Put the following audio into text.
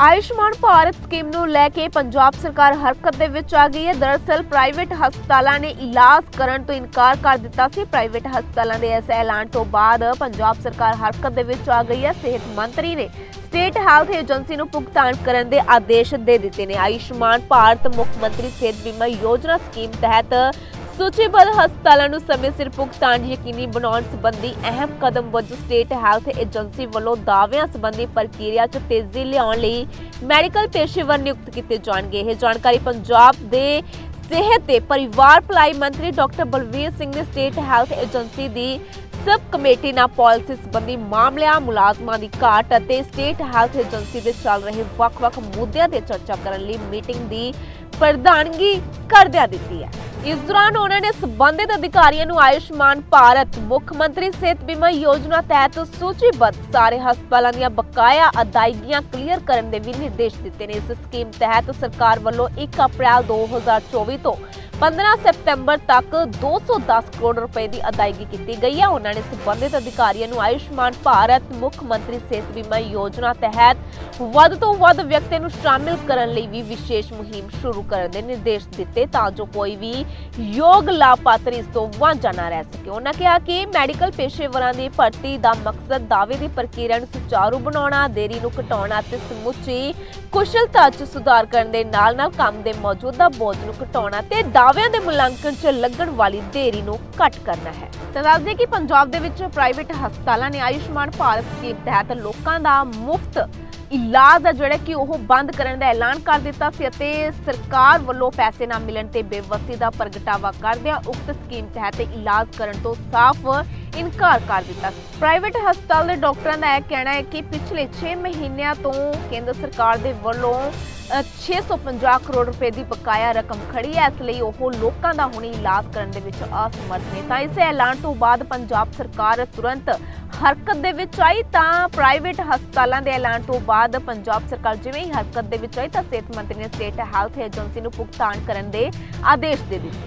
Ayushman Bharat scheme ਨੂੰ ਲੈ ਕੇ ਪੰਜਾਬ ਸਰਕਾਰ ਹਰਕਤ ਦੇ ਵਿੱਚ ਆ ਗਈ ਹੈ। ਦਰਅਸਲ ਪ੍ਰਾਈਵੇਟ ਹਸਪਤਾਲਾਂ ਨੇ ਇਲਾਜ ਕਰਨ ਤੋਂ ਇਨਕਾਰ ਕਰ ਦਿੱਤਾ ਸੀ। ਪ੍ਰਾਈਵੇਟ ਹਸਪਤਾਲਾਂ ਦੇ ਇਸ ਐਲਾਨ ਤੋਂ ਬਾਅਦ ਪੰਜਾਬ ਸਰਕਾਰ ਹਰਕਤ ਦੇ ਵਿੱਚ ਆ ਗਈ ਹੈ। ਸਿਹਤ ਮੰਤਰੀ ਨੇ ਸਟੇਟ ਹੈਲਥ ਏਜੰਸੀ ਨੂੰ ਭੁਗਤਾਨ ਕਰਨ ਦੇ ਆਦੇਸ਼ ਦੇ ਦਿੱਤੇ ਨੇ। ਆਯੁਸ਼ਮਾਨ ਭਾਰਤ ਮੁੱਖ ਮੰਤਰੀ ਸਿਹਤ ਬੀਮਾ ਯੋਜਨਾ ਸਕੀਮ ਤਹਿਤ ਸੂਚੀਬੱਧ ਹਸਪਤਾਲਾਂ ਨੂੰ ਸਮੇਂ ਸਿਰ ਭੁਗਤਾਨ ਯਕੀਨੀ ਬਣਾਉਣ ਸੰਬੰਧੀ ਅਹਿਮ ਕਦਮ ਵਜੋਂ ਸਟੇਟ ਹੈਲਥ ਏਜੰਸੀ ਵੱਲੋਂ ਦਾਅਵਿਆਂ ਸੰਬੰਧੀ ਪ੍ਰਕਿਰਿਆ 'ਚ ਤੇਜ਼ੀ ਲਿਆਉਣ ਲਈ ਮੈਡੀਕਲ ਪੇਸ਼ੇਵਰ ਨਿਯੁਕਤ ਕੀਤੇ ਜਾਣਗੇ। ਇਹ ਜਾਣਕਾਰੀ ਪੰਜਾਬ ਦੇ ਸਿਹਤ ਤੇ ਪਰਿਵਾਰ ਭਲਾਈ ਮੰਤਰੀ ਡਾਕਟਰ ਬਲਵੀਰ ਸਿੰਘ ਨੇ ਸਟੇਟ ਹੈਲਥ ਏਜੰਸੀ ਦੀ ਸਬ ਕਮੇਟੀ ਨਾਲ ਪਾਲਿਸੀ ਸੰਬੰਧੀ ਮਾਮਲਿਆਂ, ਮੁਲਾਜ਼ਮਾਂ ਦੀ ਘਾਟ ਅਤੇ ਸਟੇਟ ਹੈਲਥ ਏਜੰਸੀ ਦੇ ਚੱਲ ਰਹੇ ਵੱਖ-ਵੱਖ ਮੁੱਦਿਆਂ ਤੇ ਚਰਚਾ ਕਰਨ ਲਈ ਮੀਟਿੰਗ ਦੀ ਪ੍ਰਧਾਨਗੀ ਕਰਦਿਆਂ ਦਿੱਤੀ ਹੈ। ਇਸ ਦੌਰਾਨ ਉਹਨਾਂ ਨੇ ਸਬੰਧਿਤ ਅਧਿਕਾਰੀਆਂ ਨੂੰ ਆਯੁਸ਼ਮਾਨ ਭਾਰਤ, ਮੁੱਖ ਮੰਤਰੀ ਸਿਹਤ ਬੀਮਾ ਯੋਜਨਾ ਤਹਿਤ ਸੂਚੀਬੱਧ ਸਾਰੇ ਹਸਪਤਾਲਾਂ ਦੀਆਂ ਬਕਾਇਆ ਅਦਾਇਗੀਆਂ ਕਲੀਅਰ ਕਰਨ ਦੇ ਵੀ ਨਿਰਦੇਸ਼ ਦਿੱਤੇ ਨੇ। ਇਸ ਸਕੀਮ ਤਹਿਤ ਸਰਕਾਰ ਵੱਲੋਂ 1 ਅਪ੍ਰੈਲ 2024 ਤੋਂ 15 ਸਤੰਬਰ ਤੱਕ 210 ਕਰੋੜ ਰੁਪਏ ਦੀ ਅਦਾਇਗੀ ਕੀਤੀ ਗਈ ਹੈ ਉਹਨਾਂ ਨੇ ਸੰਬੰਧਿਤ ਅਧਿਕਾਰੀਆਂ ਨੂੰ ਆਯੁਸ਼ਮਾਨ ਭਾਰਤ ਮੁੱਖ ਮੰਤਰੀ ਸਿਹਤ ਬੀਮਾ ਯੋਜਨਾ ਤਹਿਤ ਵੱਧ ਤੋਂ ਵੱਧ ਵਿਅਕਤੀ ਨੂੰ ਸ਼ਾਮਿਲ ਕਰਨ ਲਈ ਵੀ ਵਿਸ਼ੇਸ਼ ਮੁਹਿੰਮ ਸ਼ੁਰੂ ਕਰਨ ਦੇ ਨਿਰਦੇਸ਼ ਦਿੱਤੇ ਤਾਂ ਜੋ ਕੋਈ ਵੀ ਯੋਗ ਲਾਭਪਾਤਰੀ ਇਸ ਤੋਂ ਵਾਂਝਾ ਨਾ ਰਹਿ ਸਕੇ। ਉਹਨਾਂ ਕਿਹਾ ਕਿ ਮੈਡੀਕਲ ਪੇਸ਼ੇਵਰਾਂ ਦੀ ਭਰਤੀ ਦਾ ਮਕਸਦ ਦਾਅਵੇ ਦੀ ਪ੍ਰਕਿਰਿਆ ਨੂੰ ਸੁਚਾਰੂ ਬਣਾਉਣਾ, ਦੇਰੀ ਨੂੰ ਘਟਾਉਣਾ ਅਤੇ ਸਮੁੱਚੀ ਕੁਸ਼ਲਤਾ 'ਚ ਸੁਧਾਰ ਕਰਨ ਦੇ ਨਾਲ-ਨਾਲ ਕੰਮ ਦੇ ਮੌਜੂਦਾ ਬੋਝ ਨੂੰ ਘਟਾਉਣਾ ਤੇ ਦਾਅਵਿਆਂ ਦੇ ਮੁਲਾਂਕਣ 'ਚ ਲੱਗਣ ਵਾਲੀ ਦੇਰੀ ਨੂੰ ਘੱਟ ਕਰਨਾ ਹੈ। ਤਾਂ ਦੱਸਦੇ ਕਿ ਪੰਜਾਬ ਦੇ ਵਿੱਚ ਪ੍ਰਾਈਵੇਟ ਹਸਪਤਾਲਾਂ ਨੇ ਆਯੁਸ਼ਮਾਨ ਭਾਰਤ ਸਕੀਮ ਤਹਿਤ ਲੋਕਾਂ ਦਾ ਮੁਫਤ ਇਲਾਜ ਆ ਜਿਹੜਾ ਕਿ ਉਹ ਬੰਦ ਕਰਨ ਦਾ ਐਲਾਨ ਕਰ ਦਿੱਤਾ ਸੀ ਅਤੇ ਸਰਕਾਰ ਵੱਲੋਂ ਪੈਸੇ ਨਾ ਮਿਲਣ ਤੇ ਬੇਵਸੀ ਦਾ ਪ੍ਰਗਟਾਵਾ ਕਰਦਿਆਂ ਉਕਤ ਸਕੀਮ ਤਹਿਤ ਇਲਾਜ ਕਰਨ ਤੋਂ ਸਾਫ਼ ਇਨਕਾਰ ਕਰ ਦਿੱਤਾ ਸੀ। ਪ੍ਰਾਈਵੇਟ ਹਸਪਤਾਲ ਦੇ ਡਾਕਟਰਾਂ ਦਾ ਇਹ ਕਹਿਣਾ ਹੈ ਕਿ ਪਿਛਲੇ 6 ਮਹੀਨਿਆਂ ਤੋਂ ਕੇਂਦਰ ਸਰਕਾਰ ਦੇ ਵੱਲੋਂ 650 ਕਰੋੜ ਰੁਪਏ ਦੀ ਬਕਾਇਆ ਰਕਮ ਖੜੀ ਹੈ। ਇਸ ਲਈ ਉਹ ਲੋਕਾਂ ਦਾ ਹੁਣ ਇਲਾਜ ਕਰਨ ਦੇ ਵਿੱਚ ਅਸਮਰਥ ਨੇ। ਤਾਂ ਇਸ ਐਲਾਨ ਤੋਂ ਬਾਅਦ ਪੰਜਾਬ ਸਰਕਾਰ ਤੁਰੰਤ ਹਰਕਤ ਦੇ ਵਿੱਚ ਆਈ। ਤਾਂ ਪ੍ਰਾਈਵੇਟ ਹਸਪਤਾਲਾਂ ਦੇ ਐਲਾਨ ਤੋਂ ਬਾਅਦ ਪੰਜਾਬ ਸਰਕਾਰ ਜਿਵੇਂ ਹੀ ਹਰਕਤ ਦੇ ਵਿੱਚ ਆਈ, ਤਾਂ ਸਿਹਤ ਮੰਤਰੀ ਨੇ ਸਟੇਟ ਹੈਲਥ ਏਜੰਸੀ ਨੂੰ ਭੁਗਤਾਨ ਕਰਨ ਦੇ ਆਦੇਸ਼ ਦੇ ਦਿੱਤੇ।